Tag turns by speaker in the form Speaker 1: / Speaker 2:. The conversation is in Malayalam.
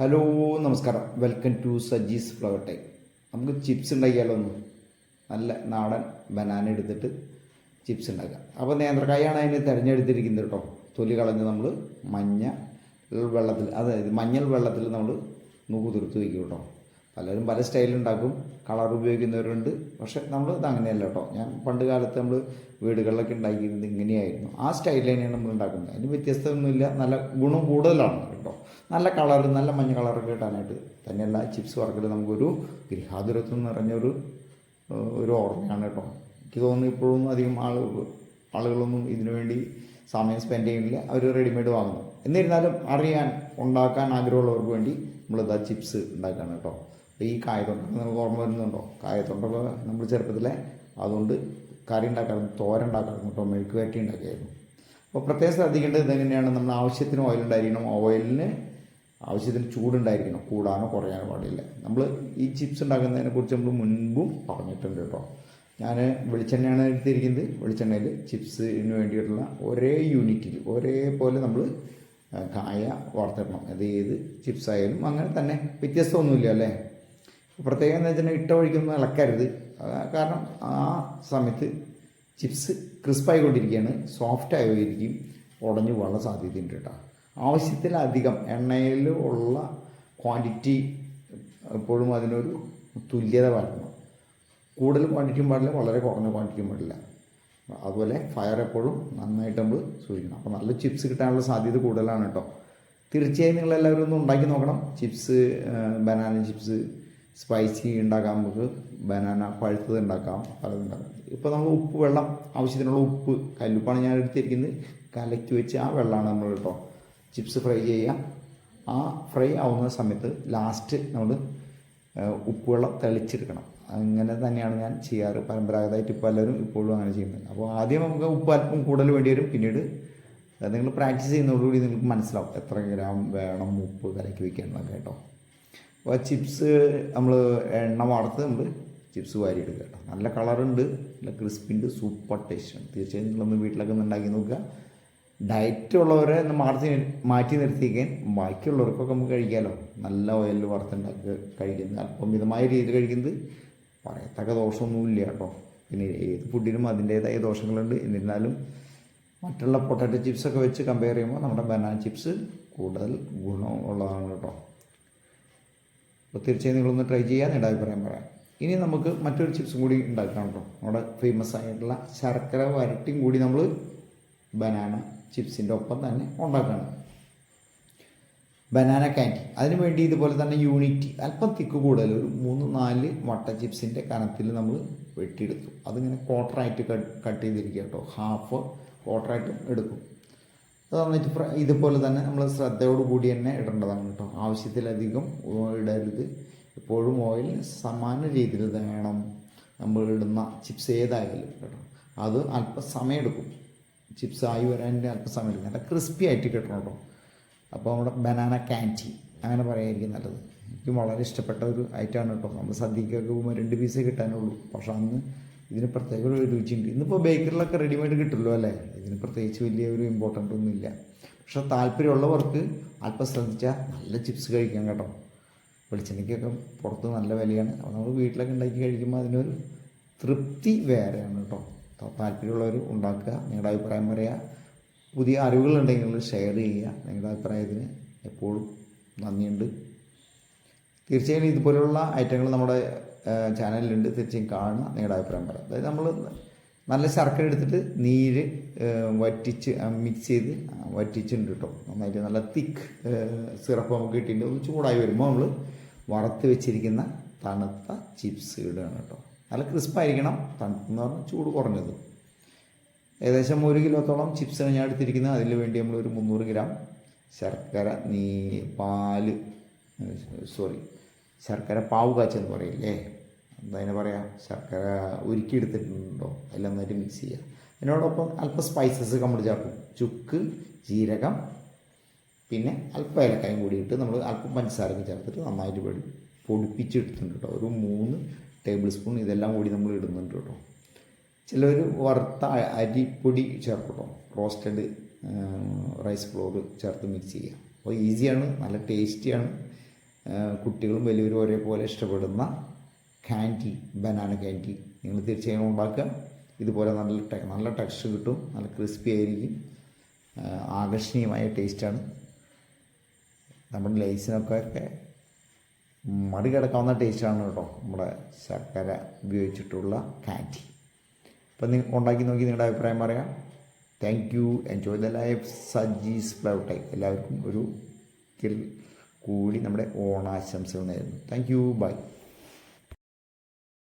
Speaker 1: ഹലോ നമസ്കാരം. Welcome to Saji's flower time നമുക്ക് ചിപ്സ് ഉണ്ടാക്കിയാലോ ഒന്ന്? നല്ല നാടൻ ബനാന എടുത്തിട്ട് ചിപ്സ് ഉണ്ടാക്കാം. അപ്പോൾ നേന്ത്രക്കായാണ് അതിന് തിരഞ്ഞെടുത്തിരിക്കുന്നത് കേട്ടോ. തൊലി കളഞ്ഞ് നമ്മൾ മഞ്ഞ വെള്ളത്തിൽ അതായത് മഞ്ഞൾ വെള്ളത്തിൽ നമ്മൾ ഒന്ന് കുതിർത്ത് വയ്ക്കും കേട്ടോ. പലരും പല സ്റ്റൈലുണ്ടാക്കും കളർ ഉപയോഗിക്കുന്നവരുണ്ട്. പക്ഷെ നമ്മൾ ഇത് അങ്ങനെയല്ല കേട്ടോ. ഞാൻ പണ്ട് കാലത്ത് നമ്മൾ വീടുകളിലൊക്കെ ഉണ്ടാക്കിയിരുന്നത് ഇങ്ങനെയായിരുന്നു. ആ സ്റ്റൈലിൽ തന്നെയാണ് നമ്മൾ ഉണ്ടാക്കുന്നത്. അതിന് വ്യത്യസ്തമൊന്നുമില്ല. നല്ല ഗുണം കൂടുതലാണ് കേട്ടോ. നല്ല കളർ നല്ല മഞ്ഞ കളറൊക്കെ കിട്ടാനായിട്ട് തന്നെയല്ല ചിപ്സ് വർക്കിൽ നമുക്കൊരു ഗൃഹാതുരത്വം നിറഞ്ഞൊരു ഒരു ഓർമ്മയാണ് കേട്ടോ. എനിക്ക് തോന്നുന്നു ഇപ്പോഴും അധികം ആൾ ആളുകളൊന്നും ഇതിനു വേണ്ടി സമയം സ്പെൻഡ് ചെയ്യുന്നില്ല. അവർ റെഡിമെയ്ഡ് വാങ്ങുന്നു. എന്നിരുന്നാലും അറിയാൻ ഉണ്ടാക്കാൻ ആഗ്രഹമുള്ളവർക്ക് വേണ്ടി നമ്മളിതാ ചിപ്സ് ഉണ്ടാക്കുകയാണ് കേട്ടോ. ഈ കായത്തൊണ്ടൊക്കെ നമുക്ക് ഓർമ്മ വരുന്നുണ്ടോ? കായത്തൊണ്ടൊക്കെ നമ്മൾ ചെറുപ്പത്തിലെ അതുകൊണ്ട് കറി ഉണ്ടാക്കാറുണ്ട് തോര ഉണ്ടാക്കാറുണ്ട് കേട്ടോ മെഴുക്ക് വരട്ടി ഉണ്ടാക്കിയായിരുന്നു. അപ്പോൾ പ്രത്യേകം ശ്രദ്ധിക്കേണ്ടത് ഇതെങ്ങനെയാണ്? നമ്മൾ ആവശ്യത്തിന് ഓയിൽ ഉണ്ടായിരിക്കണം. ഓയിലിന് ആവശ്യത്തിന് ചൂടുണ്ടായിരിക്കണം. കൂടാനോ കുറയാനോ പാടില്ല. നമ്മൾ ഈ ചിപ്സ് ഉണ്ടാക്കുന്നതിനെ കുറിച്ച് നമ്മൾ മുൻപും പറഞ്ഞിട്ടുണ്ട് കേട്ടോ. ഞാൻ വെളിച്ചെണ്ണയാണ് എടുത്തിരിക്കുന്നത്. വെളിച്ചെണ്ണയിൽ ചിപ്സിന് വേണ്ടിയിട്ടുള്ള ഒരേ യൂണിറ്റിൽ ഒരേപോലെ നമ്മൾ കായ വാർത്തിടണം അത് ഏത് ചിപ്സ് ആയാലും അങ്ങനെ തന്നെ. വ്യത്യസ്തമൊന്നുമില്ല അല്ലേ? പ്രത്യേകം എന്ന് വെച്ചാൽ ഇട്ട വഴിക്കൊന്നും ഇളക്കരുത്. കാരണം ആ സമയത്ത് ചിപ്സ് ക്രിസ്പായിക്കൊണ്ടിരിക്കുകയാണ് സോഫ്റ്റ് ആയിരിക്കും ഉടഞ്ഞു പോകാനുള്ള സാധ്യതയുണ്ട് കേട്ടോ. ആവശ്യത്തിലധികം എണ്ണയിൽ ഉള്ള ക്വാണ്ടിറ്റി എപ്പോഴും അതിനൊരു തുല്യത വരണം കൂടുതൽ ക്വാണ്ടിറ്റിയും പാടില്ല വളരെ കുറഞ്ഞ ക്വാണ്ടിറ്റിയും പാടില്ല. അതുപോലെ ഫയർ എപ്പോഴും നന്നായിട്ട് നമ്മൾ സൂക്ഷിക്കണം. അപ്പോൾ നല്ല ചിപ്സ് കിട്ടാനുള്ള സാധ്യത കൂടുതലാണ് കേട്ടോ. തീർച്ചയായും നിങ്ങളെല്ലാവരും ഒന്ന് ഉണ്ടാക്കി നോക്കണം. ചിപ്സ് ബനാന ചിപ്സ് സ്പൈസി ഉണ്ടാക്കാം നമുക്ക് ബനാന പഴുത്തത് ഉണ്ടാക്കാം പലതും ഉണ്ടാക്കാം ഇപ്പോൾ നമ്മൾ ഉപ്പ് വെള്ളം ആവശ്യത്തിനുള്ള ഉപ്പ് കല്ലുപ്പാണ് ഞാൻ എടുത്തിരിക്കുന്നത്. കലക്കി വെച്ച് ആ വെള്ളമാണ് നമ്മൾ കേട്ടോ ചിപ്സ് ഫ്രൈ ചെയ്യുക. ആ ഫ്രൈ ആവുന്ന സമയത്ത് ലാസ്റ്റ് നമ്മൾ ഉപ്പുവെള്ളം തെളിച്ചെടുക്കണം. അങ്ങനെ തന്നെയാണ് ഞാൻ ചെയ്യാറ്. പരമ്പരാഗതമായിട്ട് പലരും ഇപ്പോഴും അങ്ങനെ ചെയ്യുന്നത് അപ്പോൾ ആദ്യം നമുക്ക് ഉപ്പ് അല്പം കൂടുതൽ വേണ്ടി വരും. പിന്നീട് നിങ്ങൾ പ്രാക്ടീസ് ചെയ്യുന്നതോടുകൂടി നിങ്ങൾക്ക് മനസ്സിലാവും എത്ര ഗ്രാം വേണം ഉപ്പ് കലക്കി വയ്ക്കേണ്ടതൊക്കെ കേട്ടോ അപ്പോൾ ചിപ്സ് നമ്മൾ എണ്ണ വാർത്ത് നമ്മൾ ചിപ്സ് വാരി എടുക്കുക കേട്ടോ. നല്ല കളറുണ്ട് നല്ല ക്രിസ്പിണ്ട് സൂപ്പർ ടേസ്റ്റ് ആണ്. തീർച്ചയായും നിങ്ങളൊന്ന് വീട്ടിലൊക്കെ ഒന്ന് ഉണ്ടാക്കി നോക്കുക. ഡയറ്റ് ഉള്ളവരെ ഒന്ന് മാറ്റി മാറ്റി നിർത്തിക്കാൻ ബാക്കിയുള്ളവർക്കൊക്കെ നമുക്ക് കഴിക്കാമല്ലോ നല്ല ഓയിലിൽ വറുത്തുണ്ടാക്കി കഴിക്കുന്നത് അല്പം മിതമായ രീതിയിൽ കഴിക്കുന്നത് പറയത്തക്ക ദോഷമൊന്നുമില്ല കേട്ടോ. പിന്നെ ഏത് ഫുഡിനും അതിന്റേതായ ദോഷങ്ങളുണ്ട്. എന്നിരുന്നാലും മറ്റുള്ള പൊട്ടാറ്റോ ചിപ്സൊക്കെ വെച്ച് കമ്പയർ ചെയ്യുമ്പോൾ നമ്മുടെ ബനാന ചിപ്സ് കൂടുതൽ ഗുണമുള്ളതാണ് കേട്ടോ. അപ്പോൾ തീർച്ചയായും നിങ്ങളൊന്ന് ട്രൈ ചെയ്യാൻ എന്റെ അഭിപ്രായം പറയാം. ഇനി നമുക്ക് മറ്റൊരു ചിപ്സും കൂടി ഉണ്ടാക്കാം കേട്ടോ. നമ്മുടെ ഫേമസ് ആയിട്ടുള്ള ശർക്കര വരട്ടിയും കൂടി നമ്മൾ ബനാന ചിപ്സിന്റെ ഒപ്പം തന്നെ ഉണ്ടാക്കണം. ബനാന കാൻഡി അതിന് വേണ്ടി ഇതുപോലെ തന്നെ യൂണിറ്റി അല്പം തിക്ക് കൂടുതൽ ഒരു മൂന്ന് നാല് വട്ട ചിപ്സിന്റെ കനത്തിൽ നമ്മൾ വെട്ടിയെടുത്തു. അതിങ്ങനെ ക്വാർട്ടറായിട്ട് കട്ട് ചെയ്തിരിക്കുക കേട്ടോ. ഹാഫ് ക്വാർട്ടറായിട്ട് എടുക്കും. നന്നായിട്ട് ഫ്രൈ ഇതുപോലെ തന്നെ നമ്മൾ ശ്രദ്ധയോട് കൂടി തന്നെ ഇടേണ്ടതാണ് കേട്ടോ. ആവശ്യത്തിലധികം ഇടരുത്. എപ്പോഴും ഓയിൽ സമാന രീതിയിൽ വേണം. നമ്മൾ ഇടുന്ന ചിപ്സ് ഏതായാലും കേട്ടോ. അത് അല്പം സമയമെടുക്കും ചിപ്സ് ആയി വരാൻ അല്പസമയം എടുക്കും നല്ല ക്രിസ്പി ആയിട്ട് കിട്ടണം കേട്ടോ. അപ്പോൾ നമ്മുടെ ബനാന കാന്റി അങ്ങനെ പറയായിരിക്കും നല്ലത്. എനിക്ക് വളരെ ഇഷ്ടപ്പെട്ട ഒരു ഐറ്റമാണ് കേട്ടോ. നമ്മൾ സദ്യക്കൊക്കെ പോകുമ്പോൾ രണ്ട് പീസേ കിട്ടാനുള്ളൂ. പക്ഷെ അന്ന് ഇതിന് പ്രത്യേക ഒരു രുചിയുണ്ട്. ഇന്നിപ്പോൾ ബേക്കറിലൊക്കെ റെഡിമെയ്ഡ് കിട്ടുമല്ലോ അല്ലേ? ഇതിന് പ്രത്യേകിച്ച് വലിയ ഒരു ഇമ്പോർട്ടന്റ് ഒന്നുമില്ല പക്ഷെ താല്പര്യമുള്ളവർക്ക് അല്പം ശ്രദ്ധിച്ചാൽ നല്ല ചിപ്സ് കഴിക്കാം കേട്ടോ. വെളിച്ചെണ്ണയ്ക്കൊക്കെ പുറത്ത് നല്ല വിലയാണ്. അപ്പോൾ നമ്മൾ വീട്ടിലൊക്കെ ഉണ്ടാക്കി കഴിക്കുമ്പോൾ അതിനൊരു തൃപ്തി വേറെയാണ് കേട്ടോ. താല്പര്യമുള്ളവർ ഉണ്ടാക്കുക നിങ്ങളുടെ അഭിപ്രായം പറയുക പുതിയ അറിവുകളുണ്ടെങ്കിൽ ഷെയർ ചെയ്യുക. നിങ്ങളുടെ അഭിപ്രായത്തിന് എപ്പോഴും നന്ദിയുണ്ട്. തീർച്ചയായും ഇതുപോലെയുള്ള ഐറ്റങ്ങൾ നമ്മുടെ ചാനലിലുണ്ട് തീർച്ചയായും കാണുക നിങ്ങളുടെ അഭിപ്രായം പറയാം. അതായത് നമ്മൾ നല്ല ശർക്കര എടുത്തിട്ട് നീര് വറ്റിച്ച് മിക്സ് ചെയ്ത് വറ്റിച്ചിട്ടുണ്ട് കേട്ടോ നന്നായിട്ട് നല്ല തിക്ക് സിറപ്പ് നമുക്ക് കിട്ടിയിട്ടുണ്ട്. ഒന്ന് ചൂടായി വരുമ്പോൾ നമ്മൾ വറുത്ത് വെച്ചിരിക്കുന്ന തണുത്ത ചിപ്സ് ഇടുകയാണ് കേട്ടോ നല്ല ക്രിസ്പായിരിക്കണം തണുപ്പെന്ന് പറഞ്ഞാൽ ചൂട് കുറഞ്ഞത്. ഏകദേശം ഒരു കിലോത്തോളം ചിപ്സാണ് ഞാൻ എടുത്തിരിക്കുന്നത്. അതിന് വേണ്ടി നമ്മൾ ഒരു മുന്നൂറ് ഗ്രാം ശർക്കര നീ പാൽ സോറി ശർക്കര പാവ് കാച്ചെന്ന് പറയില്ലേ? എന്താ അതിനെ പറയാം ശർക്കര ഉരുക്കി എടുത്തിട്ടുണ്ടോ എല്ലാം നന്നായിട്ട് മിക്സ് ചെയ്യുക അതിനോടൊപ്പം അല്പം സ്പൈസസ് നമ്മൾ ചേർക്കും. ചുക്ക് ജീരകം പിന്നെ അല്പം ഏലക്കായും കൂടി ഇട്ട് നമ്മൾ അല്പം പഞ്ചസാരയും ചേർത്തിട്ട് നന്നായിട്ട് പൊടി പൊടിപ്പിച്ചെടുത്തിട്ടുണ്ട് കേട്ടോ. ഒരു മൂന്ന് ടേബിൾ സ്പൂൺ ഇതെല്ലാം കൂടി നമ്മൾ ഇടുന്നുണ്ട് കേട്ടോ. ചിലർ വറുത്ത അരിപ്പൊടി ചേർക്കും കേട്ടോ. റോസ്റ്റഡ് റൈസ് ഫ്ലോർ ചേർത്ത് മിക്സ് ചെയ്യുക. അപ്പോൾ ഈസിയാണ് നല്ല ടേസ്റ്റിയാണ് കുട്ടികളും വലിയവരും ഒരേപോലെ ഇഷ്ടപ്പെടുന്ന കാൻഡി ബനാന കാൻഡി നിങ്ങൾ തീർച്ചയായും ഉണ്ടാക്കുക. ഇതുപോലെ നല്ല നല്ല ടെക്സ്റ്റ് കിട്ടും. നല്ല ക്രിസ്പി ആയിരിക്കും. ആകർഷണീയമായ ടേസ്റ്റാണ് നമ്മുടെ ലൈസിനൊക്കെ മറികടക്കാവുന്ന ടേസ്റ്റാണ് കേട്ടോ. നമ്മുടെ ശർക്കര ഉപയോഗിച്ചിട്ടുള്ള കാൻഡി അപ്പം നിങ്ങൾ ഉണ്ടാക്കി നോക്കി നിങ്ങളുടെ അഭിപ്രായം പറയാം. Thank you enjoy the life Saji's flower time എല്ലാവർക്കും ഒരു കൂടി നമ്മുടെ ഓണാശംസകൾ നേരുന്നു. Thank you by